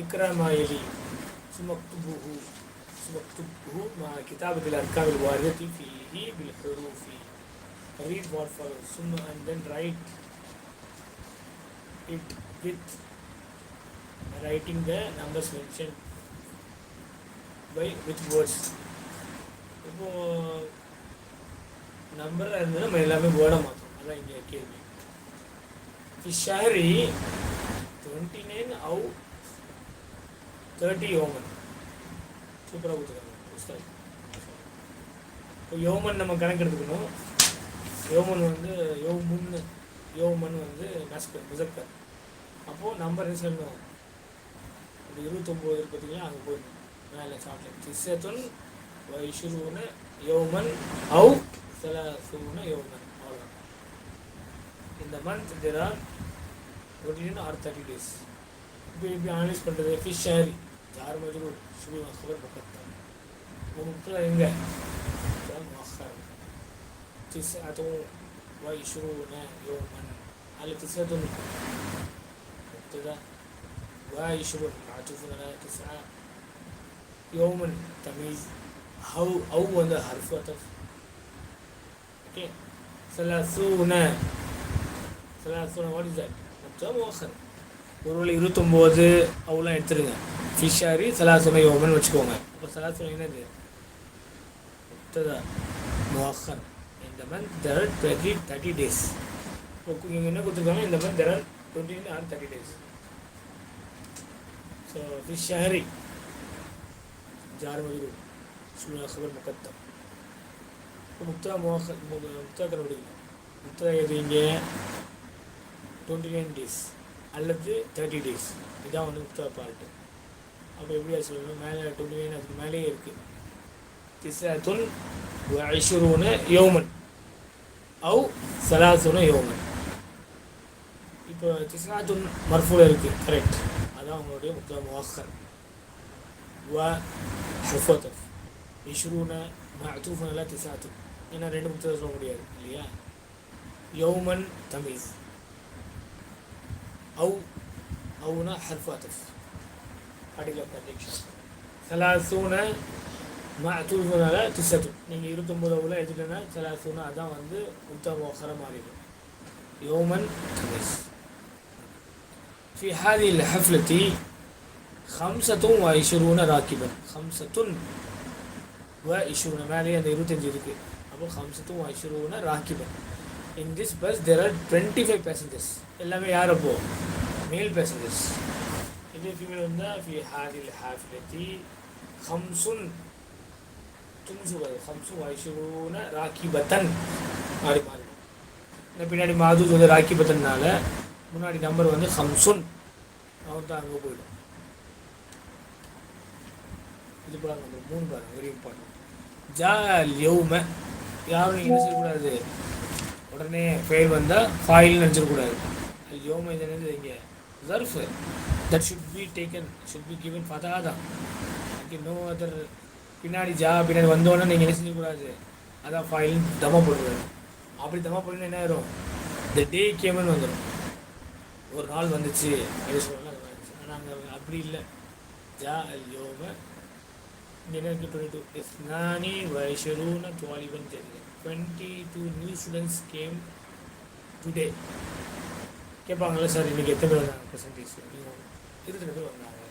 இக்ராமாயலி சுமக்துபுஹு சுமக்துபுஹு மா கிதாபத்தில் அர்காவில் வாரியதி ஃபீஹி பில் ஹுரூஃபி read what follow sum and then write it with writing the numbers mention by with words இப்போது நம்பராக இருந்தால் நம்ம எல்லாமே வேர்டாக மாற்றோம் அதான் இங்கே கேள்வி ஷாரி டுவெண்ட்டி நைன் அவுட் தேர்ட்டி யோமன் சூப்பராக கொடுத்துருக்காங்க. இப்போ யோமன் நம்ம கணக்கெடுத்துக்கணும் யோமன் வந்து யோ யோமுன் யோமன் வந்து நஸ்கர் முசக்கர் அப்போது நம்பர் என்ன சொல்லணும்? அப்படி இருபத்தொம்போது இருக்கு பார்த்தீங்களா? அங்கே போயிடணும் மேலே சாப்பிட்டேன் சிசத்துன் வைஷுருன யோமன் அவு சில சூன யோமன் அவ்வளோதான் இந்த month there are twenty or thirty days இப்படி இப்படி அனலைஸ் பண்ணுறது ஃபிஷ் ஷேரி ದಾರುಮಡಿಗೂ ಶ್ರೀನಿವಾಸರು ಬರ್ತದೆ ಮುಕ್ತ ಹಿಂಗೆ ಅದು ವೈಶ್ರೂನ ಯೋಮನ್ ಅಲ್ಲಿ ತಿಸದು ಮುಕ್ತದ ವೈಶ್ರೂನ್ ಆಚುಫನ ತಿಸ ಯೋಮನ್ ತಮೀಜ್ ಹೌ ಅವು ಒಂದು ಹರ್ಫು ಅತ ಓಕೆ ಸಲಸೂನ ಸಲಸೂನ ವಾಟ್ ಇಸ್ ದಟ್ ಮುಕ್ತ ಮೋಹನ್ ஒரு இருபத்தொம்போது அவெல்லாம் எடுத்துருங்க ஃபிஷாரி சலாசுமை யோமன் வச்சுக்கோங்க இப்போ சலாசுமை என்னது மொஹர் இந்த month there are thirty days இப்போ இவங்க என்ன கொடுத்துருக்காங்க இந்த month there twenty or thirty days so ஃபிஷாரி ஜார் மஜூர் சுல்லா சுபர் முகத்தம் முக்தா மோக முக்தா கண்டுபிடிக்கணும் முக்தா எது இங்கே டுவெண்ட்டி நைன் டேஸ் அல்லது தேர்ட்டி டேஸ் இதுதான் வந்து முக்தா பார்ட்டு அப்போ எப்படியா சொல்லணும் மேலே டொல்லுவேன் அதுக்கு மேலேயே இருக்குது திசாத்துன் ஐஷுருன்னு யோமன் அவு சலாசுன்னு யோமன் இப்போ திஸ்னாத்துன் மர்ஃபூல் இருக்குது கரெக்ட் அதான் அவங்களுடைய முக்கிய முவாக்கர் வ ஹஃபத்தஃப் இஷ்ரூன மஹூஃபன் எல்லாம் திசாத்து ஏன்னா ரெண்டு முக்கியத்தை சொல்ல முடியாது இல்லையா யோமன் தமீஸ் அவு அவுனா ஹர்ஃபாத்தஃப் حرف عطف article of conjunction ثلاثون معطوف على تسعة நீங்கள் இருபத்தொம்பது அவ்வளோ எடுத்துட்டேன்னா சலாசூனா அதான் வந்து உத்தம ஒக்கர மாறிடும் يوما خميس في هذه الحفلة خمسة وعشرون راكبا خمسة وعشرون மேலே அந்த இருபத்தஞ்சு இருக்கு அப்போ خمسة وعشرون راكبا in this bus there are 25 passengers எல்லாமே யார் அப்போ மேல் பேசஞ்சர்ஸ் இதே ஃபீமேல் வந்தால் ஃபி ஹாதில் ஹாஃபிலத்தி ஹம்சுன் தும்சு வருது ஹம்சு வைஷுன ராக்கிபத்தன் மாறி மாறி இந்த பின்னாடி மாது வந்து ராக்கிபத்தன்னால முன்னாடி நம்பர் வந்து ஹம்சுன் அவன் தான் அங்கே போயிடும் இது பாருங்க நம்பர் மூணு பாருங்க வெரி இம்பார்ட்டன்ட் ஜா யௌம யாரும் நீங்கள் என்ன செய்யக்கூடாது உடனே ஃபெயில் வந்தால் ஃபாயில் நினச்சிடக்கூடாது யோம இது என்னது இங்கே ஜர்ஃப் that should be taken should be given Fattah தான் ஓகே நோ அதர் பின்னாடி ஜா பின்னாடி வந்தோடனே நீங்கள் என்ன செஞ்சக்கூடாது அதான் ஃபைல் தமா போட்டுருவாரு. அப்படி தமா போட்டுனா என்ன ஆயிரும்? இந்த டே கேமன் வந்துடும் ஒரு நாள் வந்துச்சு அப்படி சொல்லலாம் ஆனால் அங்கே அப்படி இல்லை. ஜா அல் யோம என்ன டுவெண்ட்டி டூ இஸ்னானி வைஷரூன துவாலிபன் தெரியுது. Twenty two new students came today கேட்பாங்கல்ல sir இன்றைக்கி எத்தனை பேர் வந்தாங்க பர்சன்டேஜ் நீங்கள் இருபத்தி ரெண்டு பேர் வந்தாங்க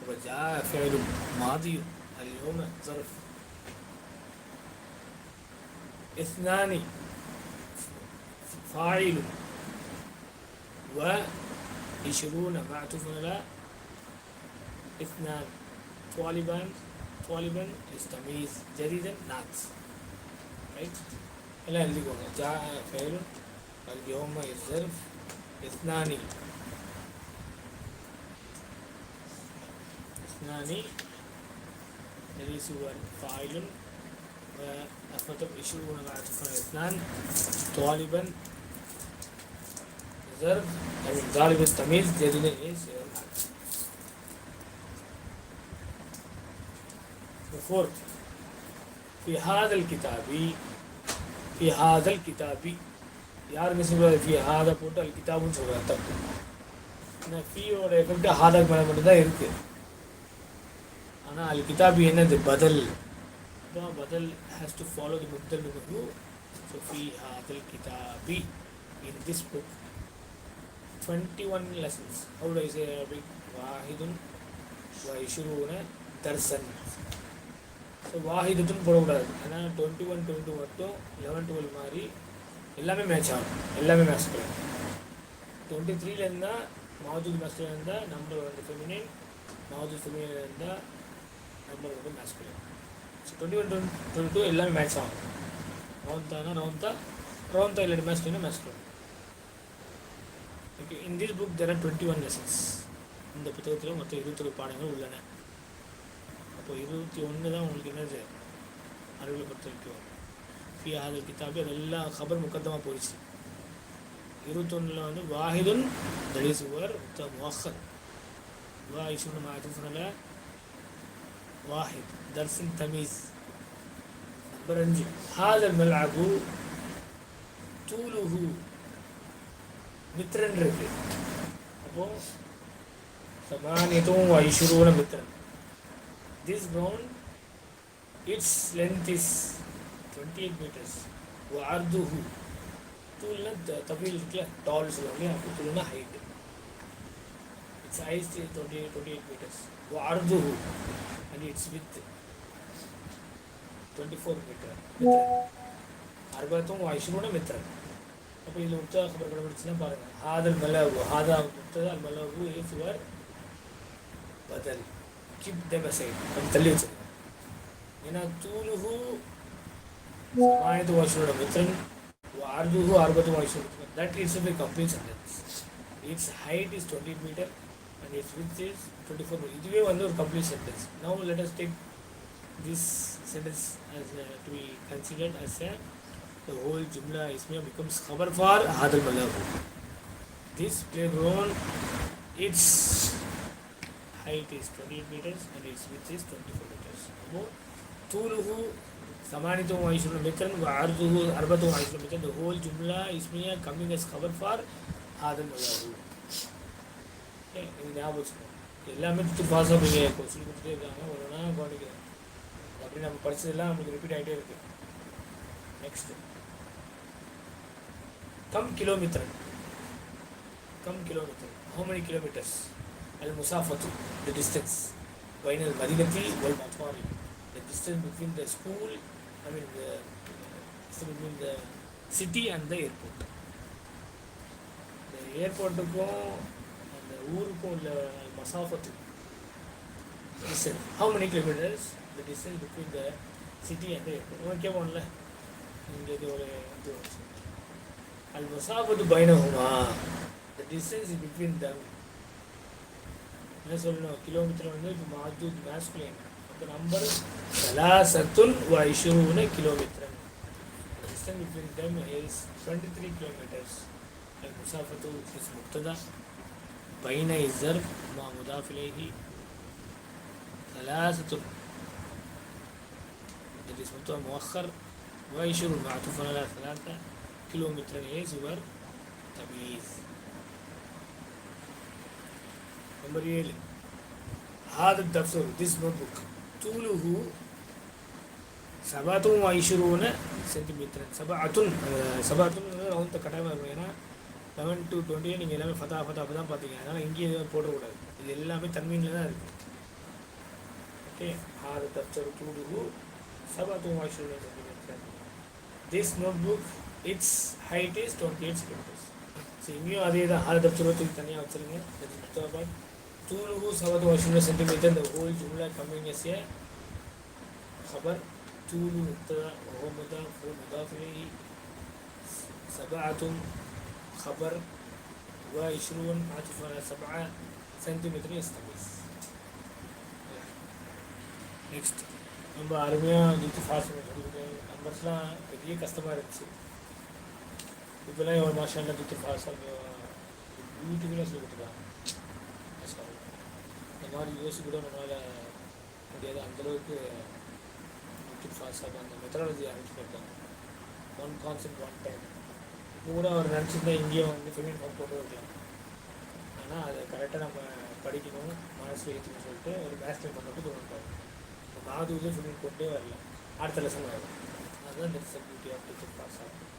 இப்போ ஜா ஃபேலும் மாதியும் அது யோம சரஃப் اثنان فاعل وعشرون معطوف على اثنان طالبان طالبا يستميز جديدا نات right الا اللي قلنا جاء فعل اليوم الظرف اثنان. اثنان. ليس فاعل. وأثبت عشرون مع اثنان. طالبا ظرف طالب التمييز جديدا is فور. في هذا الكتاب في هذا الكتاب யார் மிஸ் ஃபி ஹாத போட்டு அல் கிதாபுன்னு சொல்கிறார் தப்பு ஏன்னா ஃபீயோட எஃபெக்ட் ஹாதாக்கு மேலே மட்டும்தான் இருக்குது ஆனால் அல் கிதாபி என்னது பதில் அதான் பதில் has to follow the முக்தல் Nuku so ஃபீ ஹாதல் கிதாபி in this book twenty one lessons how to say Arabic வாஹிதுன் வைஷுரூன Darshan so வாஹிதுன்னு போடக்கூடாது ஏன்னா டுவெண்ட்டி ஒன் டுவெண்ட்டி மட்டும் லெவன் டுவெல் மாதிரி எல்லாமே மேட்ச் ஆகும். எல்லாமே மேட்ச் பண்ணும் டுவெண்ட்டி த்ரீல இருந்தால் மாவூத் மேட்ச்ல இருந்தால் நம்பர் வந்து ஃபெமினின் மாவூத் ஃபெமினில் இருந்தால் நம்பர் வந்து மேட்ச் பண்ணும் so twenty one twenty two எல்லாமே மேட்ச் ஆகும். ரவுந்தானா ரவுந்தா ரவுந்தா இல்லாட்டி மேட்ச் வேணும் மேட்ச் பண்ணும் okay in this book there are twenty one lessons இந்த புத்தகத்தில் மொத்தம் இருபத்தொரு பாடங்கள் உள்ளன. அப்போ இருபத்தி ஒன்று தான் உங்களுக்கு என்னது அறிவில் பொறுத்த வரைக்கும் ஃபி ஆதல் கிதாபி அதெல்லாம் கபர் முக்கத்தமாக போயிடுச்சு இருபத்தொன்னில் வந்து வாஹிதுன் தலிஸ் வர் முஹர் வா இஷுன் மாஜூஃபனில் வாஹித் தர்சின் தமீஸ் நம்பர் அஞ்சு ஹாதல் மல்அபு தூலுஹு மித்ரன் இருக்கு அப்போ சமானியத்தும் ஐஷுருவன Mithran this ground it's length is twenty eight metres அர்துஹு தூள்னா Tamil இருக்குல்ல டால் சொல்லுவாங்க அப்போ தூள்னா height it's height twenty twenty eight metres அர்துஹு and its width twenty four metre அறுபத்தும் ஐஷுருவன Mithran அப்போ இதில் உத்தா கபர் கண்டுபிடிச்சுன்னா பாருங்கள் ஹாதல் மலவு ஹாதா முத்தது அல் மலவு ஏசுவர் பதில் கீப் தெம் அசைட் அப்படி தள்ளி வச்சிருக்கேன் ஏன்னா Samayanta was not written. Arjuhu Arvatu was written. That itself a complete sentence. Its height is 20 meters, and its width is 24 meter. It is one complete sentence. Now let us take this sentence as to be considered as a the whole jumla becomes khabar for hadal malab this playground its height is 28 meters and its width is 24 meters. Tuluhu समानित आयुष मेकन अर्धु अर्बत आयुष मेकन the whole जुमला इसमें coming S cover for आदम याबा क्वेश्चन अभी नाम पड़ी रिपीट आटे next come kilometre come kilometre how many kilometres अल मुसाफत द डिस्टेंस फाइनल मदीन की world authority the distance between the school I mean between the city and the airport இந்த ஏர்போர்ட்டுக்கும் அந்த ஊருக்கும் உள்ள மசாஃபத்து distance. How many kilometers? The distance between the city and airport airport? உனக்கு இங்கே இது ஒரு இது அது மசாபத்து பைனஹுமா த டிஸ்டன்ஸ் பிட்வீன் between என்ன சொல்லணும்? கிலோமீட்டர் வந்து இப்போ மாஜூத் masculine نمبر ثلاثة وعشرون كيلومترا distance بين دم is 23 kilometers. المسافة is مبتدا بين الظرف مع مضاف إليه ثلاثة that is مبتدا مؤخر وعشرون معطوف على ثلاثة كيلومتر is your تمييز نمبر 7 هذا الدفتر this notebook. தூலுஹு சபாத்தும் ஐஷுருன்னு சென்டிமீட்டர் சபா அத்துன் சபாத்தும் ரவுந்த கட்டாயமாக இருக்கும் ஏன்னா லெவன் டு டுவெண்ட்டியே நீங்கள் எல்லாமே ஃபதா ஃபதா தான் பார்த்தீங்க. அதனால் இங்கேயும் எதுவும் போடக்கூடாது. இது எல்லாமே தன்மையில் தான் இருக்குது ஓகே? ஆறு தப்சர் தூடுகு சபாத்தும் ஐஷுருன்னு centimeter this notebook it's height is twenty eight centimeters so இங்கேயும் அதே தான் ஆறு தப்சர் தூக்கி தனியாக வச்சுருங்க. முத்தாபாத் طوله سبعة وعشرون سنتيمتر the whole جملة coming as a خبر طول مبتدا وهو مضاف ومضاف إليه سبعة خبر وعشرون عطف على سبعة سنتيمتر يستميز next ரொம்ப அருமையாக நீட்டு ஃபாஸ்ட் சொல்லிட்டு நம்பர்ஸ்லாம் பெரிய கஷ்டமாக இருந்துச்சு இப்போலாம் எவ்வளோ மாஷால நீட்டு ஃபாஸ்ட் யூடியூப்லாம் சொல்லி கொடுத்துருக்காங்க இந்த மாதிரி யோசிச்சு கூட நம்மளால் முடியாது. அந்தளவுக்கு யூடியூப் ஃபாஸ்ட்டாக அந்த மெத்தடாலஜி அரேஞ்ச் பண்ணிட்டாங்க. ஒன் கான்செப்ட் ஒன் டைம் இப்போ கூட அவர் நினச்சிருந்தா இங்கேயும் வந்து ஃபெமின் ஃபார்ம் போட்டு வைக்கலாம். ஆனால் அதை கரெக்டாக நம்ம படிக்கணும் மனசில் ஏற்றுன்னு சொல்லிட்டு ஒரு மேஸ்டர் பண்ணிட்டு இப்போ காது இது சொல்லி போட்டே வரல. அடுத்த லெசன் வரும் அதுதான் இந்த பியூட்டி ஆஃப் டீச்சர் பாஸ் ஆகும்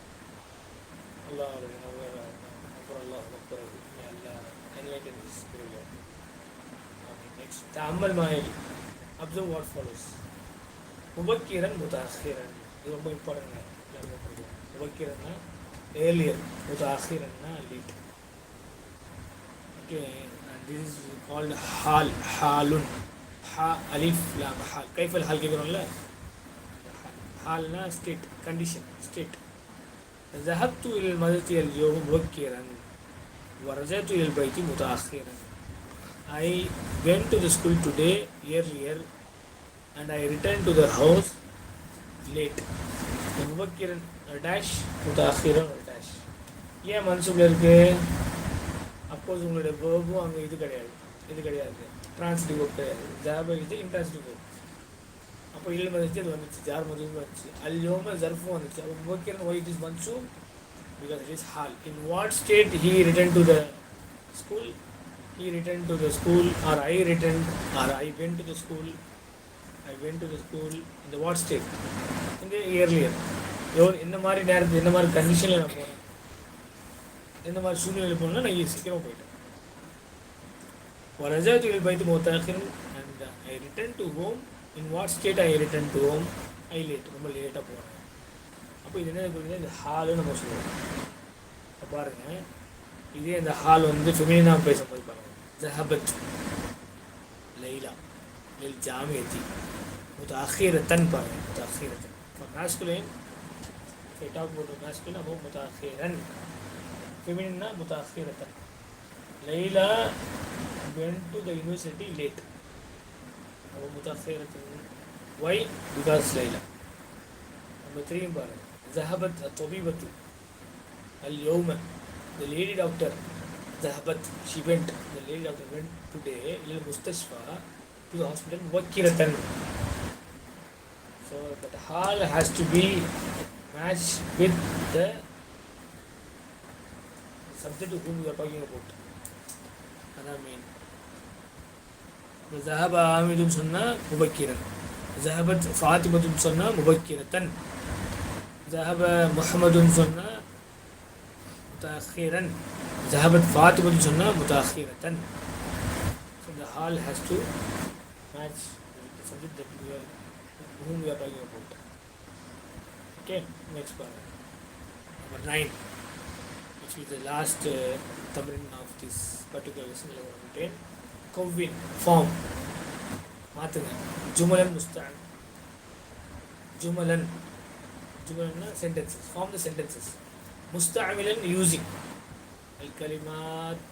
நல்லா அப்புறம் அல்லாஹ் அக்பர் எல்லாம் enlighten this period. Okay, next. تأمل معي. Observe what follows. முபக்கிரன் முதாஹிரன் இது ரொம்ப important முபக்கிரன்னா earlier முதாஹிரன்னா late okay this is called hall ஹாலுன் ஹா அலிஃப் லாம் ஹால் கைஃபல் ஹால் கேட்குறோம்ல ஹால்னா state condition state ذهبت إلى المدرسة اليوم مبكرا ورجعت إلى البيت متأخرا I went to the school today earlier and I returned to the house late. முபக்கிரன் dash முதாஹிரன் dash ஏன் மனசுக்குள்ள இருக்கு அப்போது உங்களுடைய வேர்பும் அங்கே இது கிடையாது இது கிடையாது டிரான்சிட்டிவ் வேர்ப் கிடையாது ஜாப இது இன்ட்ரான்சிட்டிவ் வேர்ப் அப்போ இல்லை வந்துச்சு அது வந்துச்சு ஜார் மதுவும் வந்துச்சு அல்யோம ஜர்ஃபும் வந்துச்சு அப்போ முபக்கிரன் why it is மன்சூ because it is hal. In what state he returned to the school? he returned to the school or I returned or I went to the school. I went to the school in the what state in the earlier. எவ்வளோ மாதிரி நேரத்தில் என்ன மாதிரி கண்டிஷனில் நான் போனேன். எந்த மாதிரி சூழ்நிலையில் போனேன்னா நான் சீக்கிரமாக போயிட்டேன். ரஜாத்துகள் பைத்து மோத்தாகின் and I return to home in what state I returned to home I late ரொம்ப லேட்டாக போனேன். அப்போ இது என்ன புரியுது இந்த ஹாலுன்னு நம்ம சொல்லுவோம். பாருங்கள் இதே இந்த ஹால் வந்து ஃபெமினா பேசும்போது பாருங்கள் ஜஹபத் லைலா. லில் ஜாமியத்தி. முத்தாஹீரத்தன் பாருங்கள் முத்தாஹீரத்தன் இப்போ மேஸ்குலேன் டாக் போட்டு மேஸ்குலேன் அப்போ முத்தாஹீரன் feminine முத்தாஹீரத்தன் Layla went to the university late. அவ முதாஃபிரத்தின் ஒய் பிகாஸ் லைலா. நம்ம தெரியும் பாருங்க. ஜஹபத் தொபிபத்து அல் யோமன் the lady doctor, Zahabat, she went, the lady doctor went today, Lil Mustashfa, to the hospital, Vakiratan. So that hall has to be matched with the subject to whom you are talking about. And I mean, ஜஹப ஆமிதுன்னு சொன்னால் முபக்கிரன் ஜஹபத் ஃபாத்திமத்துன்னு சொன்னால் முபக்கிரத்தன் ஜஹப முஹமதுன்னு சொன்னால் متأخرا ذهبت فاطمة சொன்னா متأخرة so the hall has to match with the subject that we are whom we are talking about okay next one number nine which is the last uh, tamrin of this particular lesson level 10 كوين form மாத்துங்க ஜுமலன் முஸ்தான் ஜுமலன் جملنا sentences form the sentences मुस्तमिला using अलकलिमात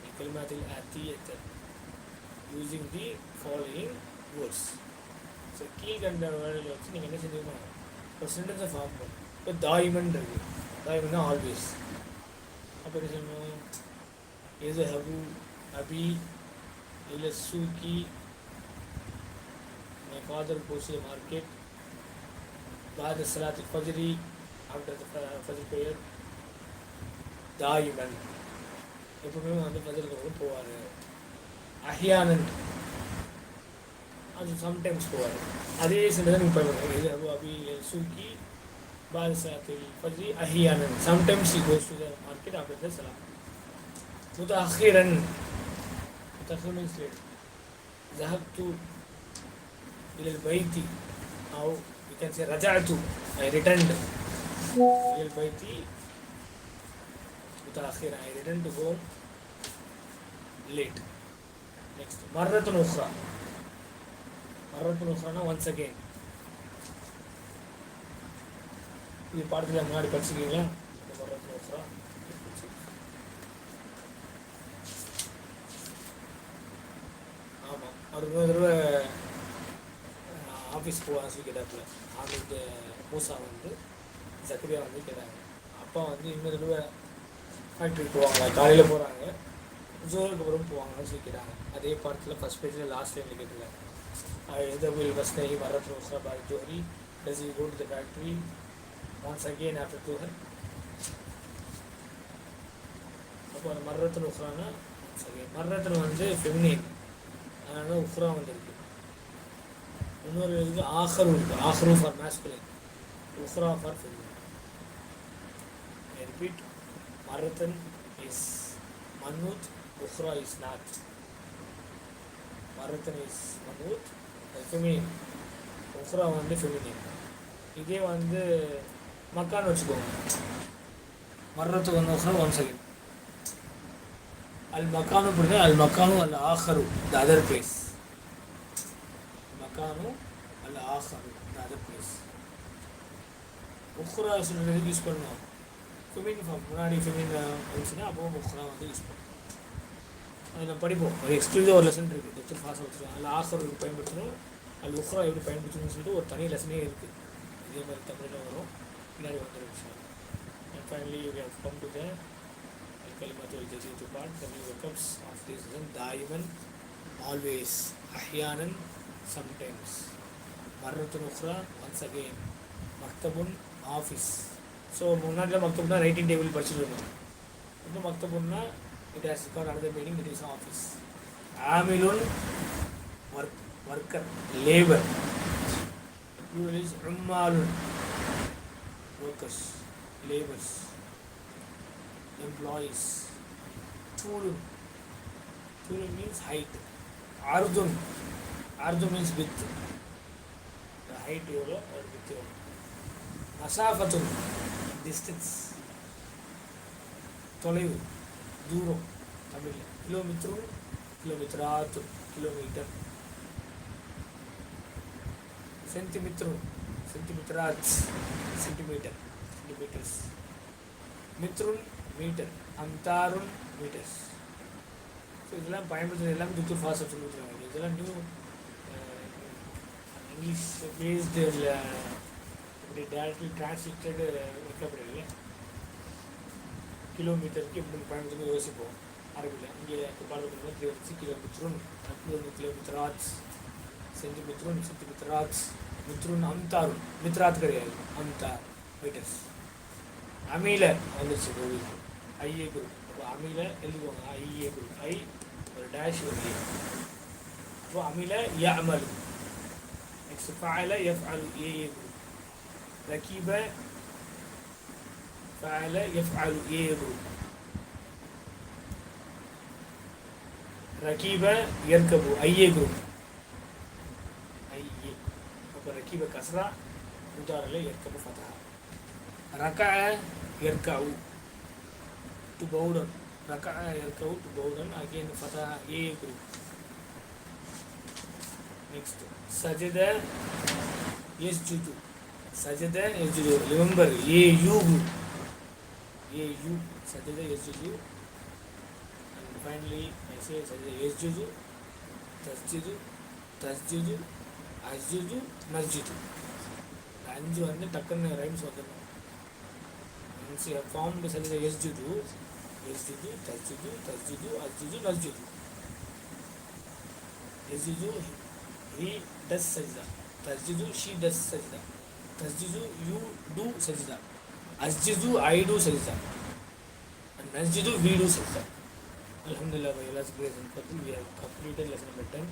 अलकलिमात आती using the following words so கீழ்கண்ட வேர்டில் வச்சு நீங்கள் என்ன செஞ்சுருக்கணும் ஒரு சென்டென்ஸை ஃபார்ம் பண்ணும் இப்போ தாய்மன்றது தாய்மன் தான் ஆல்வேஸ் அப்போ என்ன சொல்லணும் எது ஹபு அபி இல்லை சூக்கி மை ஃபாதர் கோஸ் மார்க்கெட் பாத சலாத் ஃபஜ்ரி after the fa- fajr prayer தாயிமன் எப்பவுமே வந்து ஃபஜருக்கு வந்து போவார் அஹியானன் அது சம்டைம்ஸ் போவார் அதே சென்று தான் நீங்கள் இது அபு அபி சூக்கி بعد صلاة الفجر أحيانا sometimes he goes to the market after the salah متأخرا متأخرا means late ذهبت إلى البيت أو you can say رجعت I returned إلى البيت متأخرا I returned to home late next مرة أخرى مرة أخرى once again இது பாடத்தில் முன்னாடி படிச்சிருக்கீங்களா இந்த مرة أخرى ஆமாம் அவர் இன்னொரு தடவை ஆஃபீஸ் போவாங்க சொல்லி கேட்டாப்புல ஆமித் மூசா வந்து சக்கரியா வந்து கேட்டாங்க. அப்பா வந்து இன்னொரு தடவை ஃபேக்ட்ரிக்கு போவாங்க காலையில் போகிறாங்க ஜோருக்கு அப்புறம் போவாங்கன்னு சொல்லி கேட்டாங்க. அதே படத்தில் ஃபஸ்ட் பேஜில் லாஸ்ட் டைமில் கேட்டிருக்காங்க. எதவில் பஸ் நகி மரத் மூசா பாய் Jori does you go to the factory once again after two ஹர் அப்போ அந்த மர்ரத்தில் உஃப்ரானா சரி மர்ரத்தில் வந்து ஃபெமினின் அதனால உஃப்ரா உஹ்ரா வந்துருக்கு. இன்னொரு இது ஆஹரும் இருக்குது ஆஹரும் ஃபார் மேஸ்குலின் உஃப்ரா ஃபார் ஃபெமினின் மர்ரத்தன் இஸ் மன்னூத் உஹ்ரா இஸ் நாட் மர்ரத்தன் இஸ் மன்னூத் ஃபெமினின் உஹ்ரா வந்து ஃபெமினின் இதே வந்து மக்கான்னு வச்சுக்கோங்க. மர்ரத்து ஒன் உஹ்ரா ஒன் செகண்ட் அல் மக்கானு பிடிக்கும் அல் மக்கானு அல் ஆஹரு த அதர் பிளேஸ் மக்கானு அல் ஆஹரு த அதர் பிளேஸ் உஹ்ரா சொல்கிறதுக்கு யூஸ் பண்ணுவோம். ஃபிமின் ஃபார்ம் முன்னாடி ஃபிமின் இருந்துச்சுன்னா அப்போவும் முக்கரா வந்து யூஸ் பண்ணுவோம் அதில் படிப்போம். ஒரு எக்ஸ்க்ளூசிவ் ஒரு லெசன் இருக்குது டெக்ஸ்ட் ஃபாஸ்ட் வச்சுருவோம் அதில் ஆஃபர் பயன்படுத்தணும். அது உக்ரா எப்படி பயன்படுத்தணும்னு சொல்லிட்டு ஒரு தனி லெசனே இருக்குது இதே மாதிரி தமிழில் வரும். பின்னாடி வந்துரு விஷயம் and finally you have come to the கலிமாத்துவல் Jesi to part the new vocabs of the season தாய்மன் always அஹ்யானன் சம்டைம்ஸ் மர்ரத்துன் உக்ரா ஒன்ஸ் அகெயின் மக்தபுன் ஆஃபீஸ் ஸோ முன்னாடிலாம் மக்தப்னா ரைட்டிங் டேபிள் படிச்சுட்டு இருக்கோம் இப்போ மக்தபுன்னா இட் ஹாஸ் கால் அடுத்த meaning it is office ஆமிலுன் work worker labour plural is உம்மாலுன் workers labours employees tulun tulun means height ardun ardun means width height எவ்வளோ? அது width எவ்வளோ? மசாஃபத்துன் டிஸ்டன்ஸ் தொலைவு தூரம் தமிழில். கிலோமீட்டரும் கிலோமீட்டராத்து கிலோமீட்டர் சென்டிமீட்டரும் சென்டிமீட்டராத் சென்டிமீட்டர் சென்டிமீட்டர்ஸ் மித்ருன் மீட்டர் அந்தாருன் மீட்டர்ஸ் ஸோ இதெல்லாம் பயன்படுத்துறது எல்லாமே துத்தூர் ஃபாஸ்ட் சொல்லி கொடுத்துருக்காங்க. இதெல்லாம் நியூ இங்கிலீஷ் பேஸ்டு இப்படி டேரக்ட்லி டிரான்ஸ்லேட்டடு வைக்கப்படல கிலோமீட்டருக்கு எப்படி பயணத்துக்கு யோசிப்போம். அரபியில் இங்கே பாடப்படுறது கிலோமீட்டர் கிலோமீட்டருன் அக்னூர் கிலோமீட்டராத் சென்டிமீட்டருன் சென்டிமீட்டராத் மித்ருன் அம்தாருன் மித்ராத் கிடையாது. அம்தார் மீட்டர்ஸ் அமீல வந்துருச்சு கோவில் ஐஏ குரூப் அப்போ அமீல எழுதுவாங்க ஐஏ குரூப் ஐ ஒரு டேஷ் ஒரு அப்போ அமீல யஅமல். நெக்ஸ்ட் ஃபாயில எஃப் அல் ஏஏ குரூப் रकीब فعل يفعل يرو ركيبة يركب أي रकीब أي यरकबू ركيبة كسرة مجار له يركب கசரா ركع يركع تبودن ركع يركع تبودن பவுடன் ரக்கா எற்காவு டு பவுடன் அகேன் ஃபதா sajada yasjudu remember a u group a u sajada yasjudu and finally i say sajada yasjudu tasjudu tasjudu asjudu masjudu அஞ்சு வந்து டக்குன்னு ரைம்ஸ் வந்துடும் once you have formed such as yasjudu, yasjudu, tasjudu, tasjudu, asjudu, nasjudu. Yasjudu, he does sajda. Tasjudu, तसजिजू you do सजिदा अजिजू I do सजिदा आणि नसजिजू we do सजिदा अलहमदुल्ला भाई last grace and we have completed lesson button